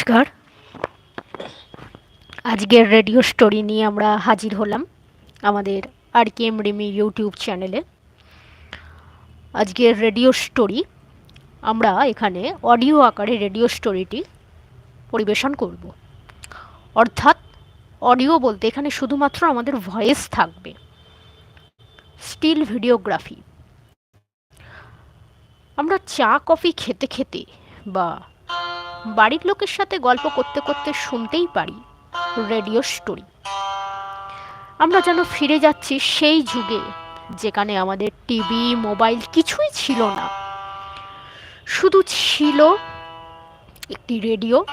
নমস্কার। আজকের radio story নিয়ে আমরা হাজির হলাম আমাদের R K M Rimi YouTube চ্যানেলে আজকের রেডিও স্টোরি আমরা এখানে অডিও আকারে রেডিও স্টোরিটি পরিবেশন করব। অর্থাৎ অডিও বলতে এখানে শুধুমাত্র আমাদের ভয়েস থাকবে। স্টিল ভিডিওগ্রাফি আমরা চা কফি খেতে খেতে বা বাড়ির লোকের সাথে গল্প করতে করতে শুনতেই পারি রেডিও স্টোরি। আমরা যেন ফিরে যাচ্ছি সেই যুগে, যেখানে আমাদের টিভি, মোবাইল কিছুই ছিল না। শুধু ছিল একটি রেডিও।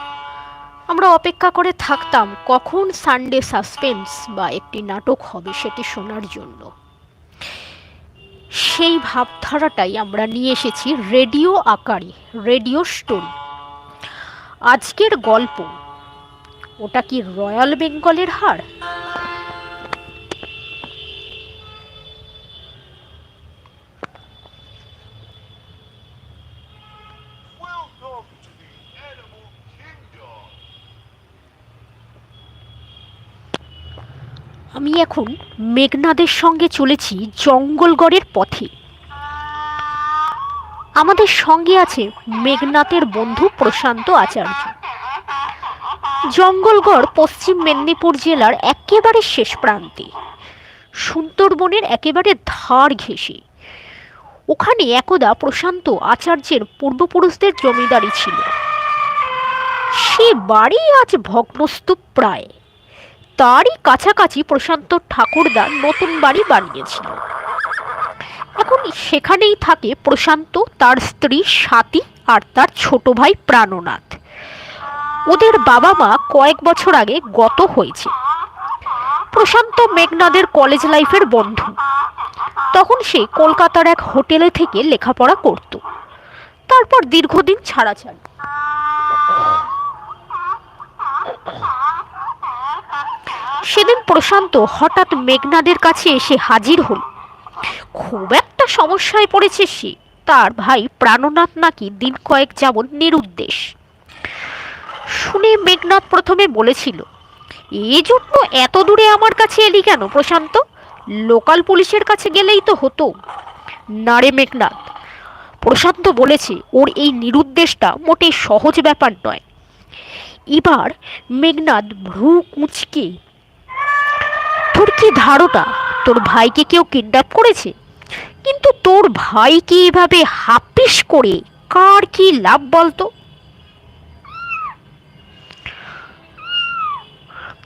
আমরা অপেক্ষা করে থাকতাম কখন সানডে সাসপেন্স বা একটি নাটক হবে সেটি শোনার জন্য। সেই ভাবধারাটাই আমরা নিয়ে এসেছি রেডিও আকারে, রেডিও স্টোরি। আজকের গল্প ওটা কি রয়্যাল বেঙ্গলের হার. আমি এখন মেঘনাদের সঙ্গে চলেছি জঙ্গলগড়ের পথে আমাদের সঙ্গে আছে মেঘনাথের বন্ধু প্রশান্ত আচার্য। জঙ্গলগড়, পশ্চিম মেদিনীপুর জেলার একেবারে শেষ প্রান্তে। সুন্দরবনের একেবারে ধার ঘেঁষে। ওখানে একদা প্রশান্ত আচার্যের পূর্বপুরুষদের জমিদারি ছিল। সে বাড়ি আজ ভগ্নস্তূপ প্রায়। তারই কাছাকাছি প্রশান্ত ঠাকুরদা নতুন বাড়ি বানিয়েছিল। এখন সেখানেই থাকে প্রশান্ত, তার স্ত্রী স্বাতী আর তার ছোট ভাই প্রাণনাথ। ওদের বাবা মা কয়েক বছর আগে গত হয়েছে। প্রশান্ত মেঘনাদের কলেজ লাইফের বন্ধু। তখন সে কলকাতার এক হোটেলে থেকে লেখাপড়া করত। তারপর দীর্ঘদিন ছাড়া ছাড়াছাড়ি। সেদিন প্রশান্ত হঠাৎ মেঘনাদের কাছে এসে হাজির হল। খুব একটা সমস্যায় পড়েছে সে। তার ভাই প্রাণনাথ নাকি দিন কয়েক যেমন নিরুদ্দেশ। শুনে মেঘনাথ প্রথমে বলেছিল এই জন্য এত দূরে আমার কাছে এলি কেন প্রশান্ত? লোকাল পুলিশের কাছে গেলেই তো হতো। না রে মেঘনাথ। প্রশান্ত বলেছে, ওর এই নিরুদ্দেশটা মোটেই সহজ ব্যাপার নয়। এবার মেঘনাথ ভ্রু কুঁচকে ধারণা তোর ভাইকে কেউ কিডন্যাপ করেছে? কিন্তু তোর ভাইকে এভাবে হাপিস করে কার কি লাভ বলতো?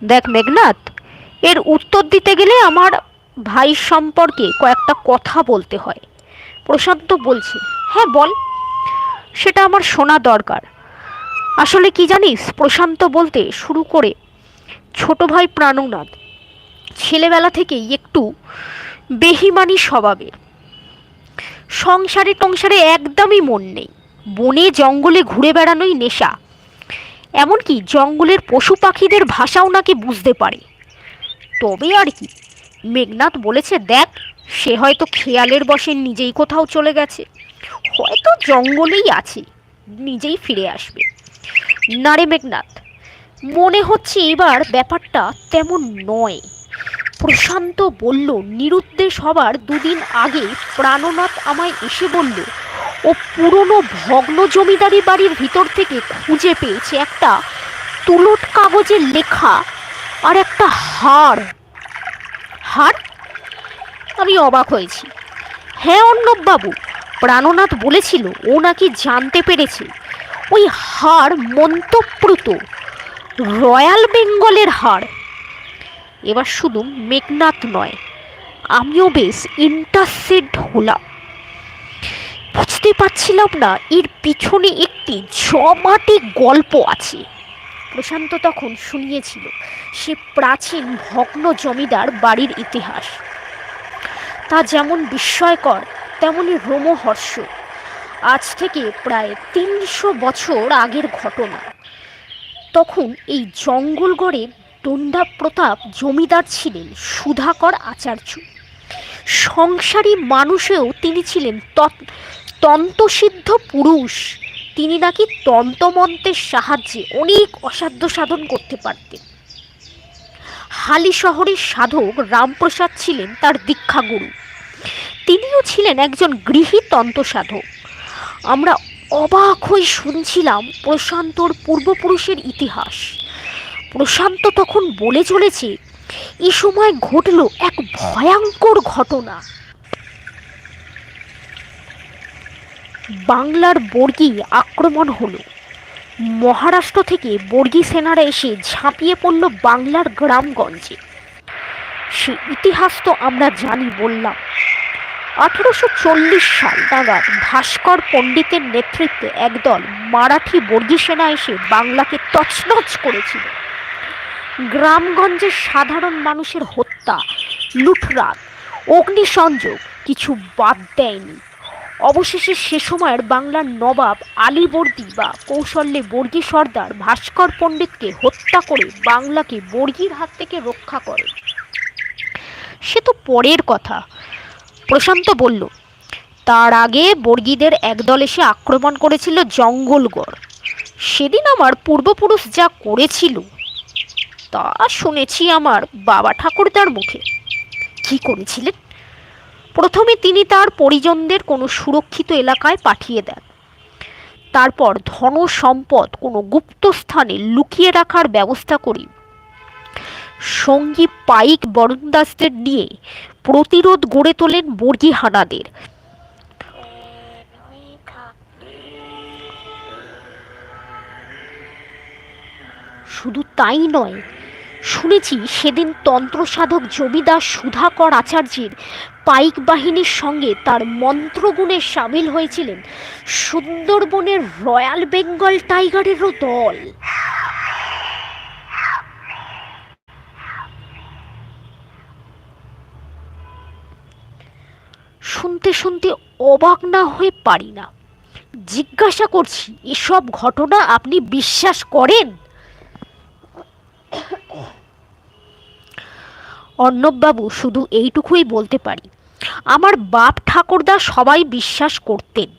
দেখ মেঘনাথ, এর উত্তর দিতে গেলে আমার ভাই সম্পর্কে কয়েকটা কথা বলতে হয়। প্রশান্ত বলছে হ্যাঁ বল। সেটা আমার শোনা দরকার। আসলে কি জানিস, প্রশান্ত বলতে শুরু করে ছোট ভাই প্রাণনাথ। ছেলেবেলা থেকেই একটু বেহিমানি স্বভাবের। সংসারে টংসারে একদমই মন নেই। বনে জঙ্গলে ঘুরে বেড়ানোই নেশা। এমনকি জঙ্গলের পশু পাখিদের ভাষাও নাকি বুঝতে পারে। তবে আর কি, মেঘনাথ বলেছে, দেখ, সে হয়তো খেয়ালের বসে নিজেই কোথাও চলে গেছে। হয়তো জঙ্গলেই আছে, নিজেই ফিরে আসবে। না রে মেঘনাথ, মনে হচ্ছে এবার ব্যাপারটা তেমন নয়। প্রশান্ত বলল নিরুদ্দেশ হবার দুদিন আগে প্রাণনাথ আমায় এসে বলল, ও পুরনো ভগ্ন জমিদারি বাড়ির ভিতর থেকে খুঁজে পেয়েছে একটা তুলট কাগজে লেখা আর একটা হাড় হাড় আমি অবাক হয়েছি। হ্যাঁ অর্ণববাবু, প্রাণনাথ বলেছিল, ও নাকি জানতে পেরেছে, ওই হাড় মন্তপ্রুত রয়্যাল বেঙ্গলের হাড় এবার শুধু মেঘনাথ নয়, আমিও বেশ ইন্টারসেড হলাম। বুঝতে পারছিলাম না এর পিছনে একটি জমাটি গল্প আছে। প্রশান্ত তখন শুনিয়েছিল, সে প্রাচীন ভগ্ন জমিদার বাড়ির ইতিহাস। তা যেমন বিস্ময়কর তেমনই রোমহর্ষ আজ থেকে প্রায় তিনশো বছর আগের ঘটনা। তখন এই জঙ্গলগড়ে দণ্ডা প্রতাপ জমিদার ছিলেন সুধাকর আচার্য। সংসারী মানুষেও তিনি ছিলেন তন্তসিদ্ধ পুরুষ। তিনি নাকি তন্ত্রমন্ত্রের সাহায্যে অনেক অসাধ্য সাধন করতে পারতেন। হালি শহরের সাধক রামপ্রসাদ ছিলেন তার দীক্ষাগুরু। তিনিও ছিলেন একজন গৃহী তন্ত্র সাধক আমরা অবাক হয়ে শুনছিলাম প্রশান্তর পূর্বপুরুষের ইতিহাস। প্রশান্ত তখন বলে চলেছে, এ সময় ঘটল এক ভয়ঙ্কর ঘটনা। বাংলার বর্গী আক্রমণ হলো। মহারাষ্ট্র থেকে বর্গী সেনারা এসে ঝাঁপিয়ে পড়ল বাংলার গ্রামগঞ্জে। সে ইতিহাস তো আমরা জানি বললাম। আঠেরোশো চল্লিশ সাল নাগাদ ভাস্কর পণ্ডিতের নেতৃত্বে একদল মারাঠি বর্গী সেনা এসে বাংলাকে তছনছ করেছিল। গ্রামগঞ্জের সাধারণ মানুষের হত্যা লুঠরাত অগ্নিসংযোগ কিছু বাদ দেয়নি। অবশেষে সে সময়ের বাংলার নবাব আলীবর্দী বা কৌশল্যে বর্গী সর্দার ভাস্কর পণ্ডিতকে হত্যা করে বাংলাকে বর্গীর হাত থেকে রক্ষা করে। সে তো পরের কথা। প্রশান্ত বলল, তার আগে বর্গীদের একদল এসে আক্রমণ করেছিল জঙ্গলগড়। সেদিন আমার পূর্বপুরুষ যা করেছিল তা শুনেছি আমার বাবা ঠাকুরদার মুখে। কি করেছিলেন? প্রথমে তিনি তার পরিজনদের কোনো সুরক্ষিত এলাকায় পাঠিয়ে দেন। তারপর ধন সম্পদ কোনো গুপ্ত স্থানে লুকিয়ে রাখার ব্যবস্থা করি সঙ্গী পাইক বরণদাসদের নিয়ে প্রতিরোধ গড়ে তোলেন বর্গী হানাদের শুধু তাই নয় শুনেছি সেদিন তন্ত্রসাধক জমিদার সুধাকর আচার্যের পাইক বাহিনীর সঙ্গে তার মন্ত্রগুণে সামিল হয়েছিলেন সুন্দরবনের রয়্যাল বেঙ্গল টাইগারেরও দল। শুনতে শুনতে অবাক না হয়ে পারি না। জিজ্ঞাসা করছি, এসব ঘটনা আপনি বিশ্বাস করেন? অর্ণববাবু, শুধু এইটুকুই বলতে পারি। আমার বাপ ঠাকুরদা সবাই বিশ্বাস করতেন।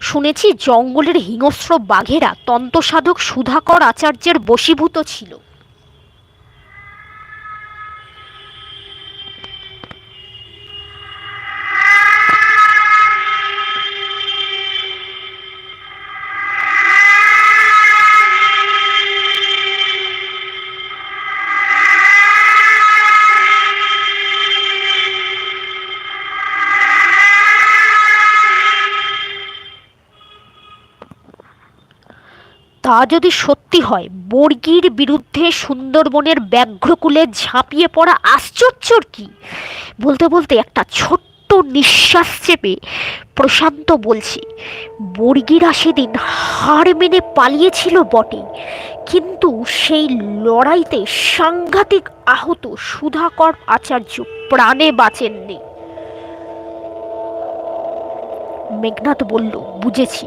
শুনেছি জঙ্গলের হিংস্র বাঘেরা তন্ত্রসাধক সুধাকর আচার্যের বশীভূত ছিল। যদি সত্যি হয়, বর্গীর বিরুদ্ধে সুন্দরবনের ব্যাঘ্রকুলে ঝাঁপিয়ে পড়া আশ্চর্যর কি? বলতে বলতে একটা ছোট্ট নিঃশ্বাস চেপে প্রশান্ত বলছি, বর্গীরা সেদিন হার মেনে পালিয়েছিল বটে, কিন্তু সেই লড়াইতে সাংঘাতিক আহত সুধাকর আচার্য প্রাণে বাঁচেননি। মেঘনাথ বলল, বুঝেছি।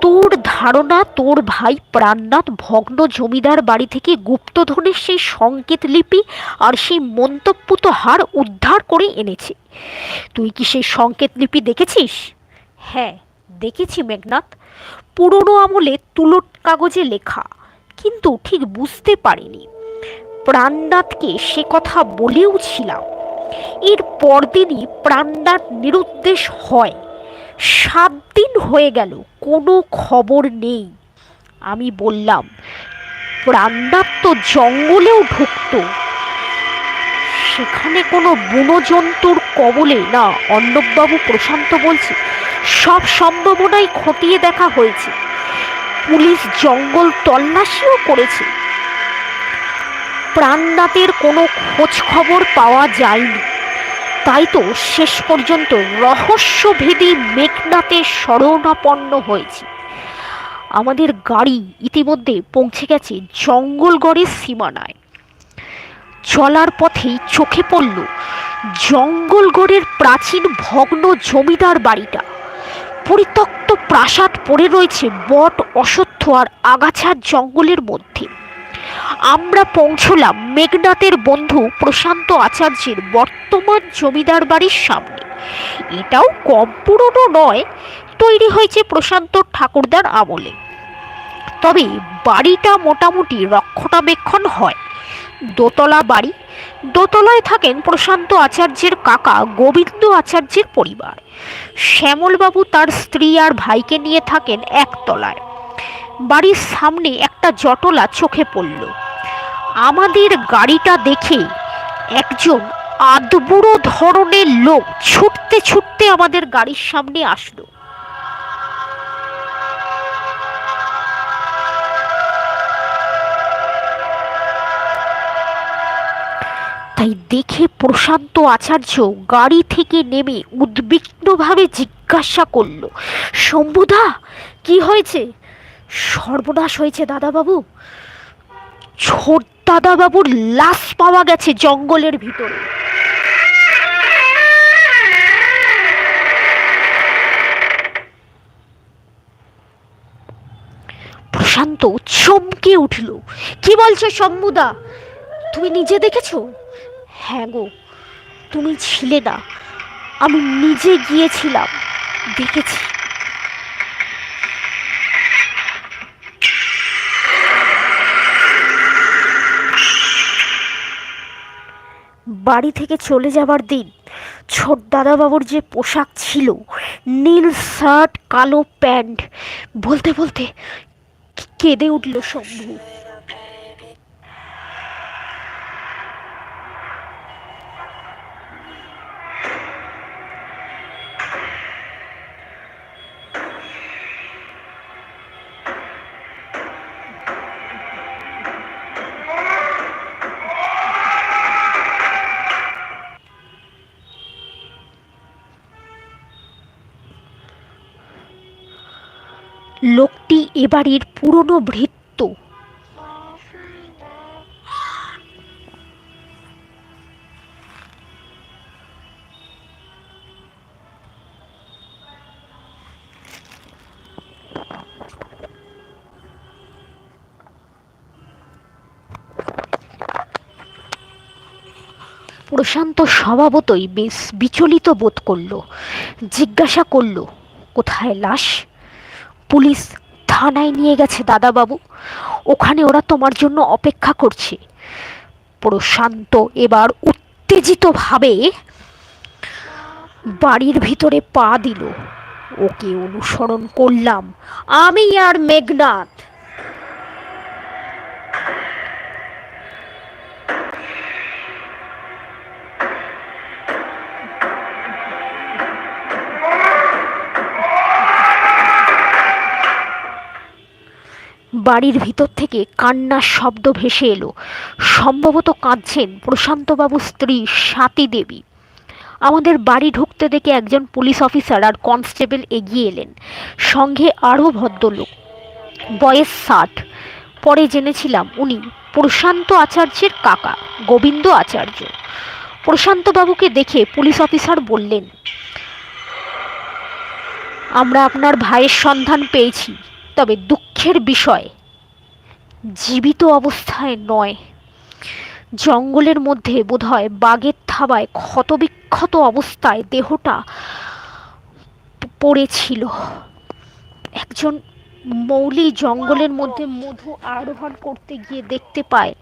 তোর ধারণা, তোর ভাই প্রাণনাথ ভগ্ন জমিদার বাড়ি থেকে গুপ্তধনের সেই সংকেত লিপি আর সেই মন্তব্যুত হার উদ্ধার করে এনেছে। তুই কি সেই সংকেত লিপি দেখেছিস? হ্যাঁ দেখেছি মেঘনাথ। পুরনো আমলে তুলোট কাগজে লেখা, কিন্তু ঠিক বুঝতে পারিনি। প্রাণনাথকে সে কথা বলেও ছিলাম এর পরদিনই প্রাণনাথ নিরুদ্দেশ হয়। সাত দিন হয়ে গেল, কোনো খবর নেই। আমি বললাম, প্রাণনাথ তো জঙ্গলেও ঢুকত সেখানে কোনো বুনো জন্তুর কবলে, না অর্ণববাবু প্রশান্ত বলছে, সব সম্ভাবনাই খতিয়ে দেখা হয়েছে। পুলিশ জঙ্গল তল্লাশিও করেছে। প্রাণনাথের কোনো খোঁজ খবর পাওয়া যায়নি। তাই তো শেষ পর্যন্ত রহস্যভেদী মেঘনাতে শরণাপন্ন হয়েছে। আমাদের গাড়ি ইতিমধ্যে পৌঁছে গেছে জঙ্গলগড়ের সীমানায়। চলার পথেই চোখে পড়ল জঙ্গলগড়ের প্রাচীন ভগ্ন জমিদার বাড়িটা। পরিত্যক্ত প্রাসাদ পড়ে রয়েছে বট অসত্য আর আগাছার জঙ্গলের মধ্যে। আমরা পৌঁছলাম মেঘনাথের বন্ধু প্রশান্ত আচার্যের বর্তমান জমিদার বাড়ির সামনে। এটাও কম পুরনো নয়, তৈরি হয়েছে প্রশান্ত ঠাকুরদার আমলে। তবে বাড়িটা মোটামুটি রক্ষণাবেক্ষণ হয়। দোতলা বাড়ি। দোতলায় থাকেন প্রশান্ত আচার্যের কাকা গোবিন্দ আচার্যের পরিবার। শ্যামলবাবু তার স্ত্রী আর ভাইকে নিয়ে থাকেন একতলায়। বাড়ির সামনে একটা জটলা চোখে পড়ল। আমাদের গাড়িটা দেখে একজন আদবুড়ো ধরনের লোক ছুটতে ছুটতে আমাদের গাড়ির সামনে আসলো। তাই দেখে প্রশান্ত আচার্য গাড়ি থেকে নেমে উদ্বিগ্নভাবে জিজ্ঞাসা করল, শম্ভুদা, কি হয়েছে? সর্বনাশ হয়েছে দাদাবাবু। ছোট দাদাবাবুর লাশ পাওয়া গেছে জঙ্গলের ভিতরে। প্রশান্ত চমকে উঠল। কি বলছো শম্ভুদা তুমি নিজে দেখেছ? হ্যাঁ গো, তুমি ছিলে না। আমি নিজে গিয়েছিলাম, দেখেছি। বাড়ি থেকে চলে যাবার দিন। ছোট দাদাবাবুর যে পোশাক ছিল, নীল শার্ট, কালো প্যান্ট, বলতে বলতে কেঁদে উঠল শম্ভু। লোকটি এবাড়ির পুরনো ভৃত্য। প্রশান্ত স্বভাবতই বেশ বিচলিত বোধ করল, জিজ্ঞাসা করল, কোথায় লাশ? পুলিশ থানায় নিয়ে গেছে দাদাবাবু। ওখানে ওরা তোমার জন্য অপেক্ষা করছে। প্রশান্ত এবার উত্তেজিতভাবে বাড়ির ভিতরে পা দিল। ওকে অনুসরণ করলাম। আমি আর মেঘনাথ। বাড়ির ভিতর থেকে কান্নার শব্দ ভেসে এলো। সম্ভবত কাঁদছেন প্রশান্তবাবুর স্ত্রী স্বাতী দেবী। আমাদের বাড়ি ঢুকতে দেখে একজন পুলিশ অফিসার আর কনস্টেবল এগিয়ে এলেন। সঙ্গে আরও ভদ্রলোক। বয়স ষাট। পরে জেনেছিলাম উনি প্রশান্ত আচার্যের কাকা, গোবিন্দ আচার্য। প্রশান্তবাবুকে দেখে পুলিশ অফিসার বললেন, আমরা আপনার ভাইয়ের সন্ধান পেয়েছি। তবে দুঃখের বিষয়, জীবিত অবস্থায় নয়। জঙ্গলের মধ্যে বোধহয় বাঘের থাবায় ক্ষতবিক্ষত অবস্থায় দেহটা পড়েছিল। একজন মৌলি জঙ্গলের মধ্যে মধু আরোহণ করতে গিয়ে দেখতে পায়,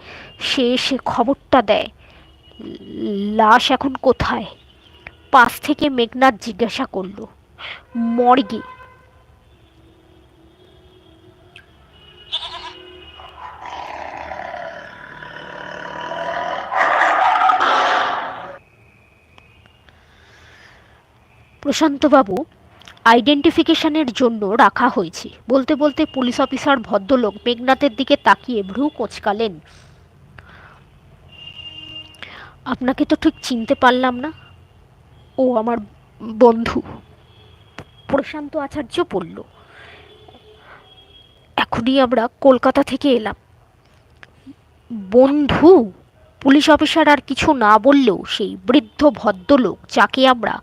সে এসে খবরটা দেয়, লাশ এখন কোথায়? পাশ থেকে মেঘনাথ জিজ্ঞাসা করল, মর্গে। প্রশান্তবাবু আইডেন্টিফিকেশনের জন্য রাখা হয়েছে। বলতে বলতে পুলিশ অফিসার ভদ্রলোক মেঘনাথের দিকে তাকিয়ে ভ্রু কোচকালেন। আপনাকে তো ঠিক চিনতে পারলাম না। ও আমার বন্ধু। প্রশান্ত আচার্য বলল, এখনই আমরা কলকাতা থেকে এলাম। বন্ধু পুলিশ অফিসার আর কিছু না বললেও সেই বৃদ্ধ ভদ্রলোক, যাকে আমরা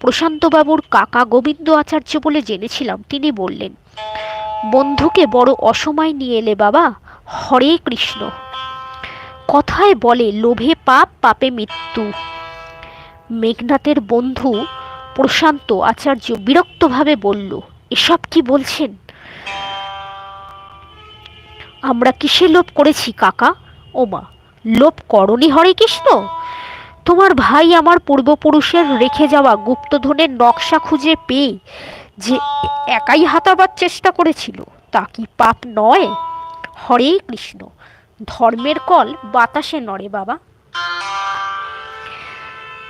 প্রশান্তবাবুর কাকা গোবিন্দ আচার্য বলে জেনেছিলাম, তিনি বললেন, বন্ধুকে বড় অসময় নিয়ে এলে বাবা, হরে কৃষ্ণ। কথায় বলে, লোভে পাপ, পাপে মৃত্যু। মেঘনাথের বন্ধু প্রশান্ত আচার্য বিরক্তভাবে বলল, এসব কি বলছেন? আমরা কিসে লোভ করেছি কাকা? ওমা লোভ করনি হরে কৃষ্ণ? তোমার ভাই আমার পূর্বপুরুষের রেখে যাওয়া গুপ্তধনের নকশা খুঁজে পেয়ে যে একাই হাতাবার চেষ্টা করেছিল, তা কি পাপ নয়? হরে কৃষ্ণ, ধর্মের কল বাতাসে নড়ে বাবা।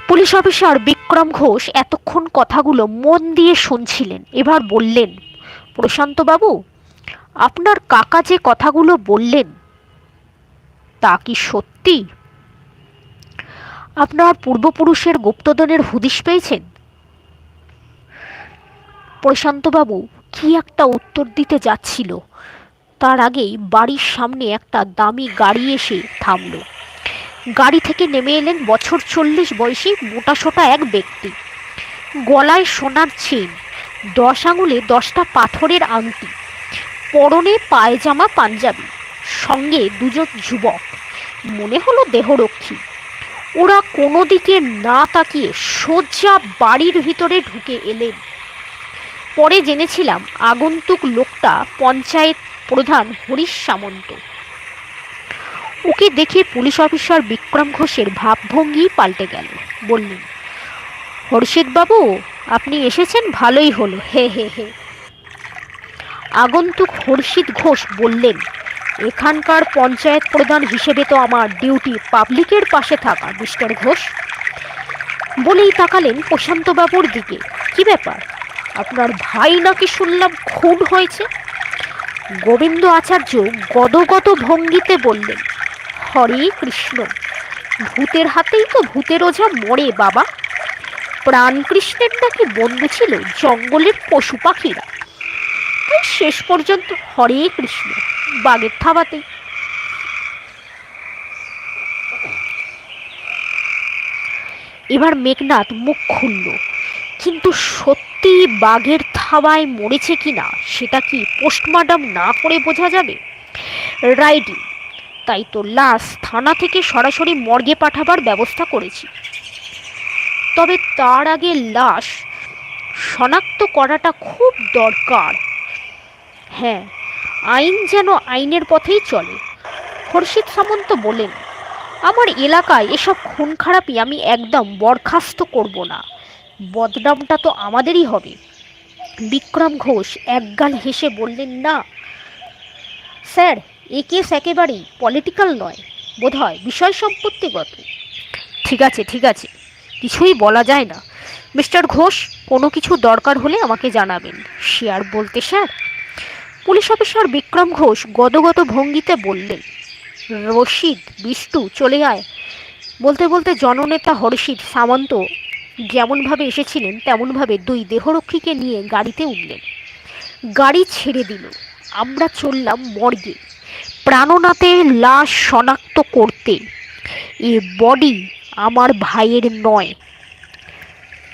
পুলিশ অফিসার বিক্রম ঘোষ এতক্ষণ কথাগুলো মন দিয়ে শুনছিলেন, এবার বললেন প্রশান্ত বাবু আপনার কাকা যে কথাগুলো বললেন তা কি সত্যি? আপনার পূর্বপুরুষের গুপ্তধনের হুদিশ পেয়েছেন? প্রশান্তবাবু, কি একটা উত্তর দিতে যাচ্ছিল? তার আগেই বাড়ির সামনে একটা দামি গাড়ি এসে থামল। গাড়ি থেকে নেমে এলেন বছর চল্লিশ বয়সী মোটাসোটা এক ব্যক্তি। গলায় সোনার চেন, দশ আঙুলে দশটা পাথরের আংটি, পরনে পায়জামা পাঞ্জাবি। সঙ্গে দুজন যুবক। মনে হলো দেহরক্ষী। ওরা কোনো দিকে না তাকিয়ে সোজা বাড়ির ভিতরে ঢুকে এলেন। পরে জেনেছিলাম আগন্তুক লোকটা পঞ্চায়েত প্রধান হরিশ সামন্ত। ওকে দেখে পুলিশ অফিসার বিক্রম ঘোষের ভাবভঙ্গি পাল্টে গেল। বললেন বাবু, আপনি এসেছেন? ভালোই হলো। হে হে হে। আগন্তুক হর্ষিত ঘোষ বললেন এখানকার পঞ্চায়েত প্রধান হিসেবে তো আমার ডিউটি পাবলিকের পাশে থাকা মিস্টার ঘোষ। বলেই তাকালেন প্রশান্তবাবুর দিকে। কি ব্যাপার? আপনার ভাই নাকি শুনলাম খুন হয়েছে? গোবিন্দ আচার্য গদগদ ভঙ্গিতে বললেন, হরে কৃষ্ণ, ভূতের হাতেই তো ভূতের ওঝা মরে, বাবা। প্রাণকৃষ্ণের নাকি বন্ধু ছিল জঙ্গলের পশু পাখিরা। শেষ পর্যন্ত হরে কৃষ্ণ বাগের থাবাতেই এবার মেঘনাথ মুখ খুলল, কিন্তু সত্যি বাঘের থাবায় মরেছে কিনা সেটা কি পোস্টমর্টম না করে বোঝা যাবে? রাইডি, তাই তো লাশ থানা থেকে সরাসরি মর্গে পাঠাবার ব্যবস্থা করেছি। তবে তার আগে লাশ শনাক্ত করাটা খুব দরকার। হ্যাঁ আইন যেন আইনের পথেই চলে। খোরশিদ সামন্ত বলেন, আমার এলাকায় এসব খুন খারাপই আমি একদম বরখাস্ত করব না। বদনামটা তো আমাদেরই হবে। বিক্রম ঘোষ একগাল হেসে বললেন, না, স্যার, এ কেস একেবারেই পলিটিক্যাল নয়, বোধহয় বিষয় সম্পত্তিগত ঠিক আছে ঠিক আছে, কিছুই বলা যায় না। মিস্টার ঘোষ, কোনো কিছু দরকার হলে আমাকে জানাবেন। শেয়ার বলতে, sir police officer Bikram Ghosh গদগদ ভঙ্গিতে বললেন, রশিদ, বিষ্টু চলে আয়। বলতে বলতে জননেতা হর্ষিত সামন্ত যেমনভাবে এসেছিলেন, তেমনভাবে দুই দেহরক্ষীকে নিয়ে গাড়িতে উঠলেন। গাড়ি ছেড়ে দিল। আমরা চললাম মর্গে। প্রাণনাথের লাশ শনাক্ত করতে। এ বডি আমার ভাইয়ের নয়।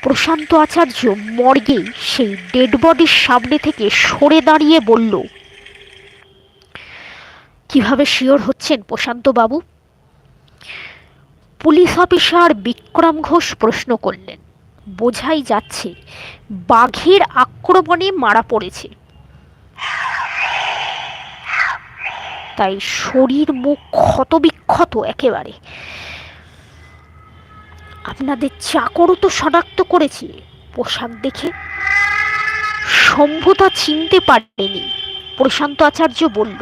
প্রশান্ত আচার্য মর্গে সেই ডেড বডির সামনে থেকে সরে দাঁড়িয়ে বলল, কীভাবে শিওর হচ্ছেন প্রশান্ত বাবু? পুলিশ অফিসার বিক্রম ঘোষ প্রশ্ন করলেন, বোঝাই যাচ্ছে বাঘের আক্রমণে মারা পড়েছে। তাই শরীর মুখ ক্ষতবিক্ষত একেবারে। আপনাদের চাকরও তো শনাক্ত করেছি। পোশাক দেখে শম্ভুতা চিনতে পারেনি। প্রশান্ত আচার্য বলল,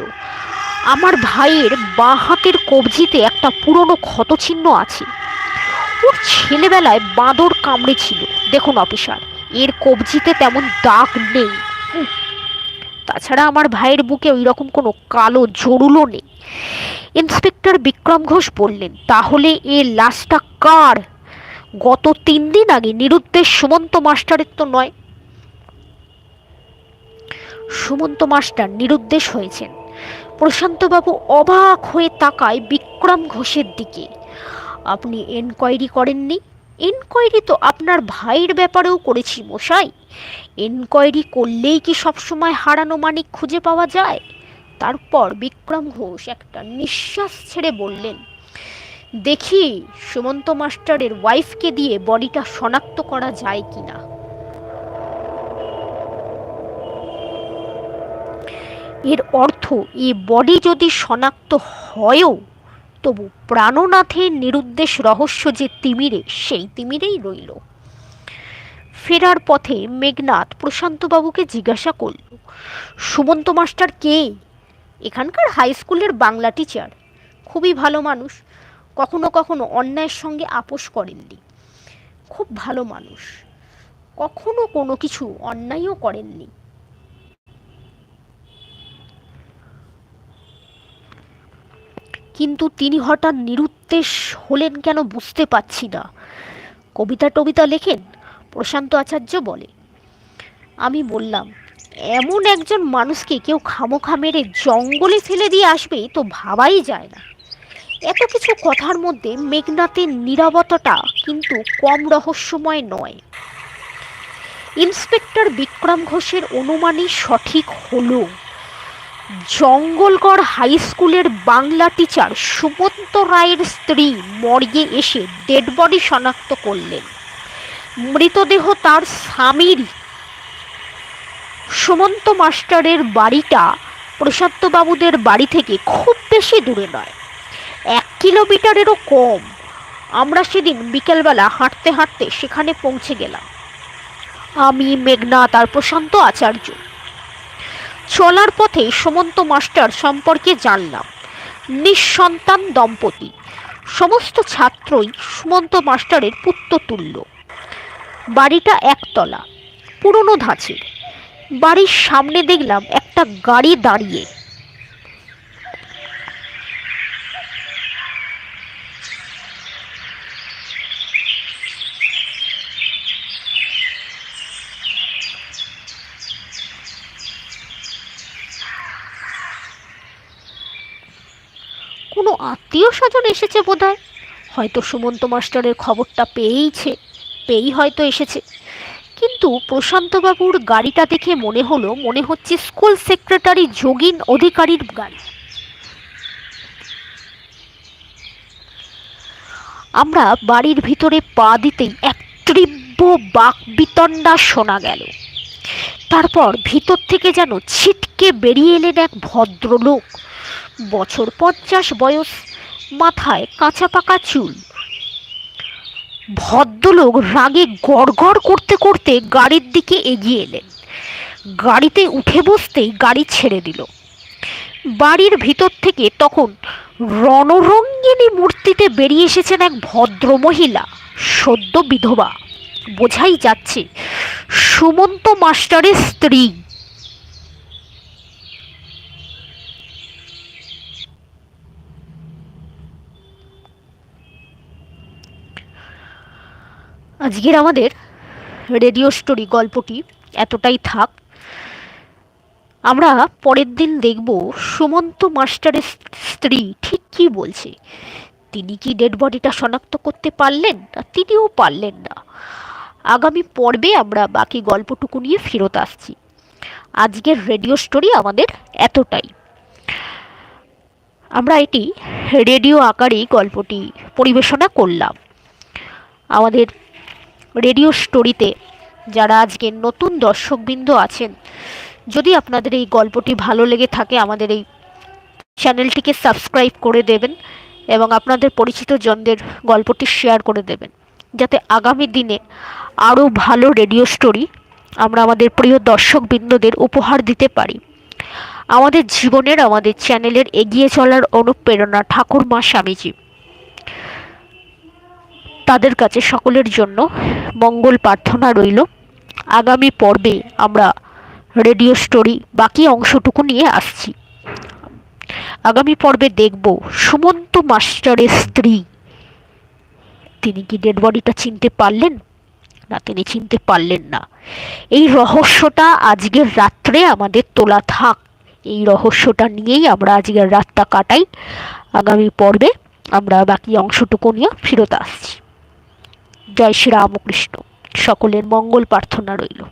আমার ভাইয়ের বাঁ হাতের কবজিতে একটা পুরনো ক্ষতচিহ্ন আছে। ওর ছেলেবেলায় বাঁদর কামড়েছিল। দেখুন অফিসার, এর কবজিতে তেমন দাগ নেই। তাছাড়া আমার ভাইয়ের বুকে ওই রকম কোনো কালো জরুলো নেই। ইন্সপেক্টর বিক্রম ঘোষ বললেন, তাহলে এ লাশটা কার? গত তিন দিন আগে নিরুদ্দেশ সুমন্ত মাস্টারের তো নয়। সুমন্ত মাস্টার নিরুদ্দেশ হয়েছেন। প্রশান্তবাবু অবাক হয়ে তাকায় বিক্রম ঘোষের দিকে। আপনি এনকোয়ারি করেননি? এনকোয়ারি তো আপনার ভাইয়ের ব্যাপারেও করেছি মশাই। এনকোয়ারি করলেই কি সবসময় হারানো মানিক খুঁজে পাওয়া যায়? তারপর বিক্রম ঘোষ একটা নিঃশ্বাস ছেড়ে বললেন দেখি সুমন্ত মাস্টারের ওয়াইফকে দিয়ে বডিটা শনাক্ত করা যায় কিনা। এর অর্থ এ বডি যদি শনাক্ত হয়ও, তবু প্রাণনাথের নিরুদ্দেশ রহস্য যে তিমিরে, সেই তিমিরেই রইল। ফেরার পথে মেঘনাথ প্রশান্তবাবুকে জিজ্ঞাসা করল, সুমন্ত মাস্টার কে? এখানকার হাই স্কুলের বাংলা টিচার খুবই ভালো মানুষ। কখনো কখনো অন্যায়ের সঙ্গে আপোষ করেননি। খুব ভালো মানুষ। কখনো কোনো কিছু অন্যায়ও করেননি। কিন্তু তিনি হঠাৎ নিরুদ্দেশ হলেন কেন বুঝতে পারছি না। কবিতা টবিতা লেখেন? প্রশান্ত আচার্য বলে। আমি বললাম, এমন একজন মানুষকে কেউ খামোখা মেরে জঙ্গলে ফেলে দিয়ে আসবে তো ভাবাই যায় না। এত কিছু কথার মধ্যে মেঘনাথের নীরবতাটা কিন্তু কম রহস্যময় নয়। ইন্সপেক্টর বিক্রম ঘোষের অনুমানই সঠিক হলো। জঙ্গলগড় হাই স্কুলের বাংলা টিচার সুমন্ত রায়ের স্ত্রী মর্গে এসে ডেড বডি শনাক্ত করলেন। মৃতদেহ তার স্বামীর সুমন্ত মাস্টারের বাড়িটা প্রশান্তবাবুদের বাড়ি থেকে খুব বেশি দূরে নয়। কিলোমিটারেরও কম। আমরা সেদিন বিকেলবেলা হাঁটতে হাঁটতে সেখানে পৌঁছে গেলাম। আমি মেঘনাথ আর প্রশান্ত আচার্য। চলার পথে সুমন্ত মাস্টার সম্পর্কে জানলাম। নিঃসন্তান দম্পতি। সমস্ত ছাত্রই সুমন্ত মাস্টারের পুত্রতুল্য বাড়িটা একতলা, পুরনো ধাঁচের। বাড়ির সামনে দেখলাম একটা গাড়ি দাঁড়িয়ে। কোনো আত্মীয় স্বজন এসেছে বোধহয়? হয়তো সুমন্ত মাস্টারের খবরটা পেয়েইছে, পেয়েই হয়তো এসেছে। কিন্তু প্রশান্তবাবুর গাড়িটা দেখে মনে হলো, মনে হচ্ছে স্কুল সেক্রেটারি যোগিন অধিকারীর গাড়ি। আমরা বাড়ির ভিতরে পা দিতেই এক তীব্র বাক বিতণ্ডা শোনা গেল। তারপর ভিতর থেকে যেন ছিটকে বেরিয়ে এলেন এক ভদ্রলোক। বছর পঞ্চাশ বয়স, মাথায় কাঁচা পাকা চুল। ভদ্রলোক রাগে গড়গড় করতে করতে গাড়ির দিকে এগিয়ে এলেন। গাড়িতে উঠে বসতেই গাড়ি ছেড়ে দিল। বাড়ির ভিতর থেকে তখন রণরঙ্গিনী মূর্তিতে বেরিয়ে এসেছেন এক ভদ্র মহিলা সদ্য বিধবা। বোঝাই যাচ্ছে, সুমন্ত মাস্টারের স্ত্রী। আজকের আমাদের রেডিও স্টোরি গল্পটি এতটাই থাক। আমরা পরের দিন দেখব সুমন্ত মাস্টারের স্ত্রী ঠিক কি বলছে। তিনি কি ডেড বডিটা শনাক্ত করতে পারলেন না? তিনিও পারলেন না। আগামী পর্বে আমরা বাকি গল্পটুকু নিয়ে ফেরত আসছি। আজকের রেডিও স্টোরি আমাদের এতটাই। আমরা এটি রেডিও আকারেই গল্পটি পরিবেশনা করলাম। আমাদের রেডিও স্টোরিতে যারা আজকে নতুন দর্শকবৃন্দ আছেন, যদি আপনাদের এই গল্পটি ভালো লেগে থাকে, আমাদের এই চ্যানেলটিকে সাবস্ক্রাইব করে দেবেন এবং আপনাদের পরিচিত জনদের গল্পটি শেয়ার করে দেবেন। যাতে আগামী দিনে আরও ভালো রেডিও স্টোরি আমরা আমাদের প্রিয় দর্শকবৃন্দদের উপহার দিতে পারি। আমাদের জীবনের, আমাদের চ্যানেলের এগিয়ে চলার অনুপ্রেরণা ঠাকুর মা স্বামীজি। তাদের কাছে সকলের জন্য মঙ্গল প্রার্থনা রইল। আগামী পর্বে আমরা রেডিও স্টোরি বাকি অংশটুকু নিয়ে আসছি। আগামী পর্বে দেখব সুমন্ত মাস্টারের স্ত্রী। তিনি কি ডেড বডিটা চিনতে পারলেন? না, তিনি চিনতে পারলেন না। এই রহস্যটা আজকের রাত্রে আমাদের তোলা থাক। এই রহস্যটা নিয়েই আমরা আজকের রাতটা কাটাই। আগামী পর্বে আমরা বাকি অংশটুকু নিয়ে ফেরত আসছি। জয় শ্রী রামকৃষ্ণ। সকলের মঙ্গল প্রার্থনা রইল।